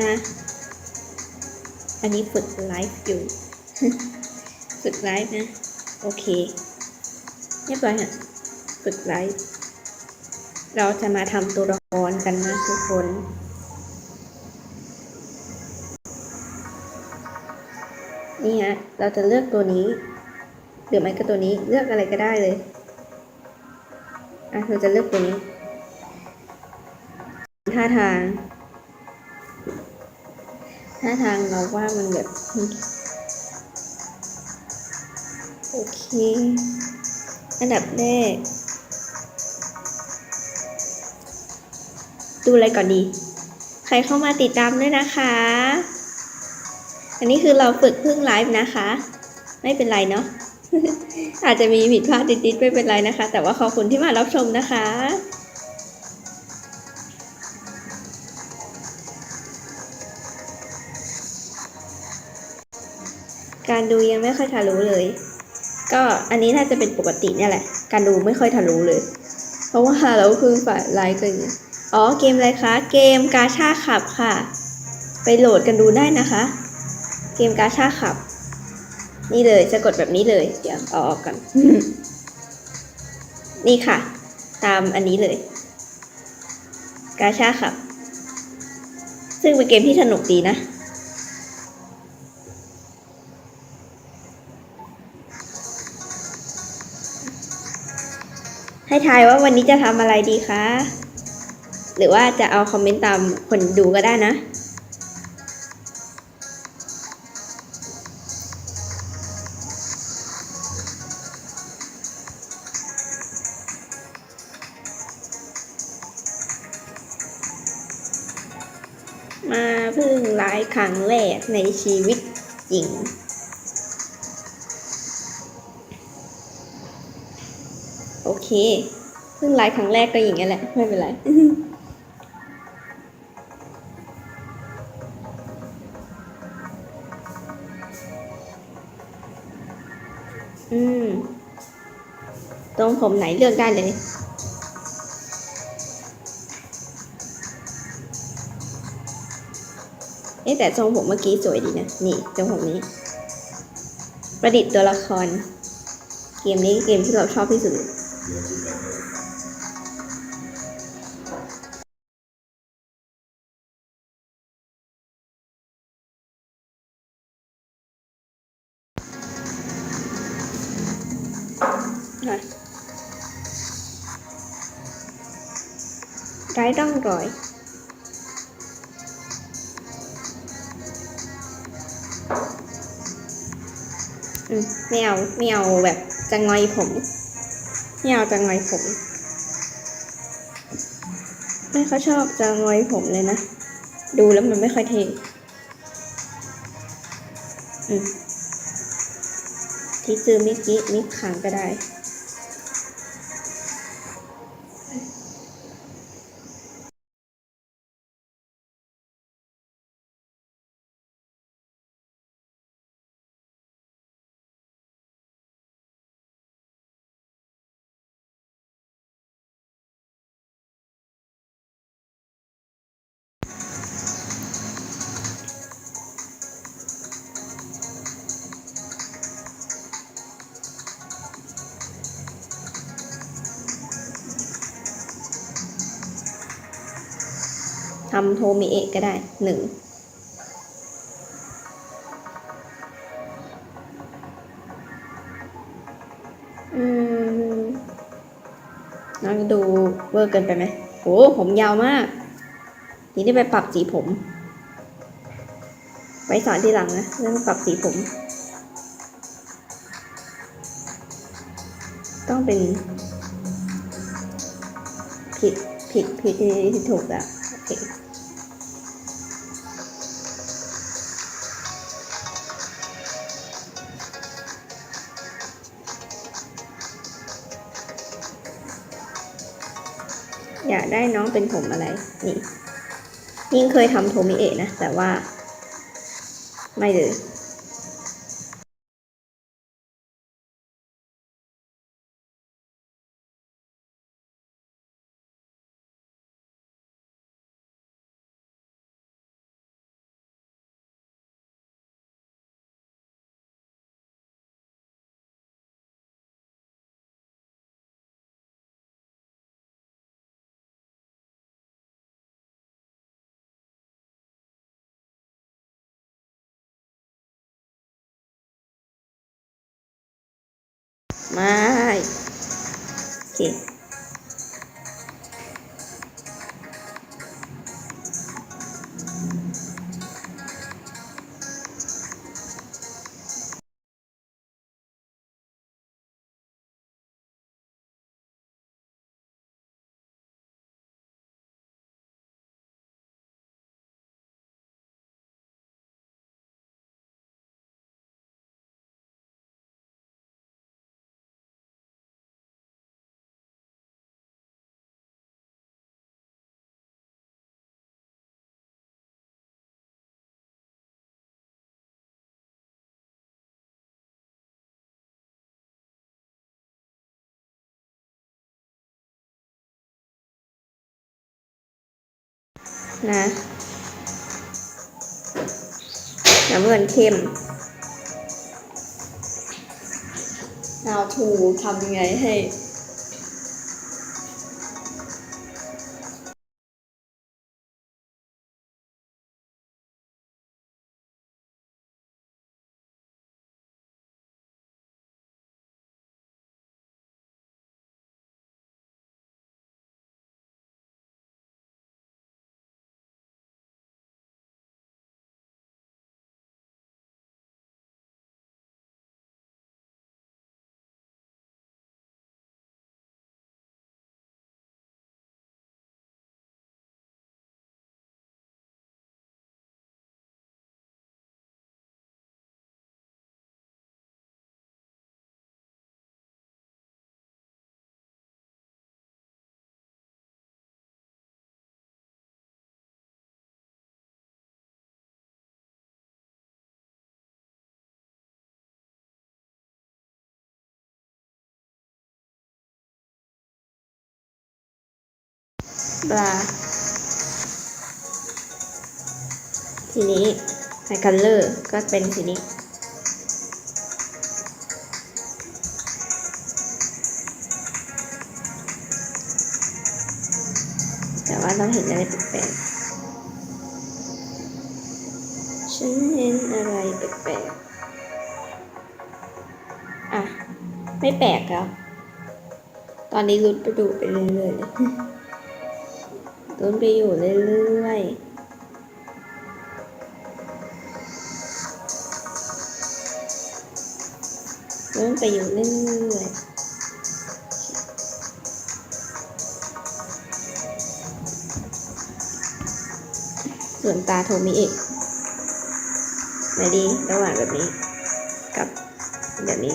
นะอันนี้ฝึกไลฟ์อยู่ ฝึกไลฟ์นะ โอเคเรียบร้อยฮะฝึกไลฟ์เราจะมาทำตัวละครกันนะทุกคนนี่ฮะเราจะเลือกตัวนี้หรือไม่ก็ตัวนี้เลือกอะไรก็ได้เลยอะเราจะเลือกตัวนี้ท่าทาง ท่าทางเราว่ามันแบบ โอเค อันดับแรก ดูอะไรก่อนดี ใครเข้ามาติดตามด้วยนะคะ อันนี้คือเราฝึกเพิ่งไลฟ์นะคะ ไม่เป็นไรเนาะอาจจะมีผิดพลาดติดๆไม่เป็นไรนะคะ แต่ว่าขอบคุณที่มารับชมนะคะ การดูยังไม่ค่อยทะลุเลย ก็อันนี้น่าจะเป็นปกติเนี่ยแหละ การดูไม่ค่อยทะลุเลย เพราะว่าเราเพิ่งฝ่ายไลฟ์กันอ๋อเกมอะไรคะ เกมกาชาขับค่ะ ไปโหลดกันดูได้นะคะ เกมกาชาขับ นี่เลยจะกดแบบนี้เลย เดี๋ยวเอาออกกัน นี่ค่ะ ตามอันนี้เลย กาชาขับ ซึ่งเป็นเกมที่สนุกดีนะ ให้ทายว่าวันนี้จะทำอะไรดีคะ หรือว่าจะเอาคอมเมนต์ตามคนดูก็ได้นะ มาเพิ่งไลฟ์ครั้งแรกในชีวิตจริง เคเพิ่งไลฟ์ครั้งแรกก็อย่างนี้ยแหละ ไม่เป็นไรอืมตรงผมไหนเลือกได้เลยเอ๊ะแต่ทรงผมเมื่อกี้สวยดีนะ นี่ทรงผมนี้ ประดิษฐ์ตัวละคร เกมนี้เกมที่เราชอบที่สุด เลยค่ะไร้ร่องรอยอืมไม่เอาไม่เอาแบบจะงอยผม ไม่เอาจะงอยผม ไม่เขาชอบจะงอยผมเลยนะ ดูแล้วมันไม่ค่อยเท่อืมที่ซื้อมิกกี้มิกขังก็ได้ำโทมิเอะก็ได้หนึ่งอืมน้องดูเวอร์เกินไปไหมโหผมยาวมาก นี่ได้ไปปรับสีผม ไปสอนทีหลังนะ เรื่องปรับสีผม ต้องเป็น ผิดผิดผิดที่ถูกอะโอเค อยากได้น้องเป็นผมอะไร นี่ ยิ่งเคยทำโทมิเอะนะ แต่ว่า ไม่เลย ไม่โอเค นะน้ำเงินเข้มเราถูทำยังไงให้ ปลา ทีนี้ในคัลเลอร์ก็เป็นสีนี้แต่ว่าต้องเห็นอะไรแปลกๆฉันเห็นอะไรแปลกๆอะ ไม่แปลกแล้ว ตอนนี้รุดไปดูไปเรื่อยๆเลย รุดไปอยู่เรื่อยๆรุดไปอยู่เรื่อยๆ ส่วนตาโทมิเอะไหนดี ระหว่างแบบนี้ กับแบบนี้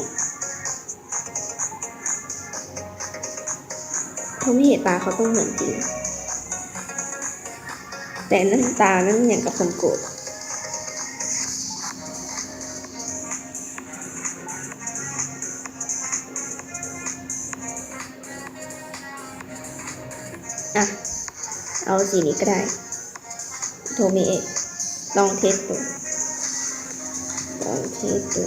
โทมิเอะตาเขาต้องเหมือนจริง แต่นั่นตานั้นอย่างกับคนโกรธอะ เอาสีนี้ก็ได้โทมิเอลองเทสดูลองเทสดู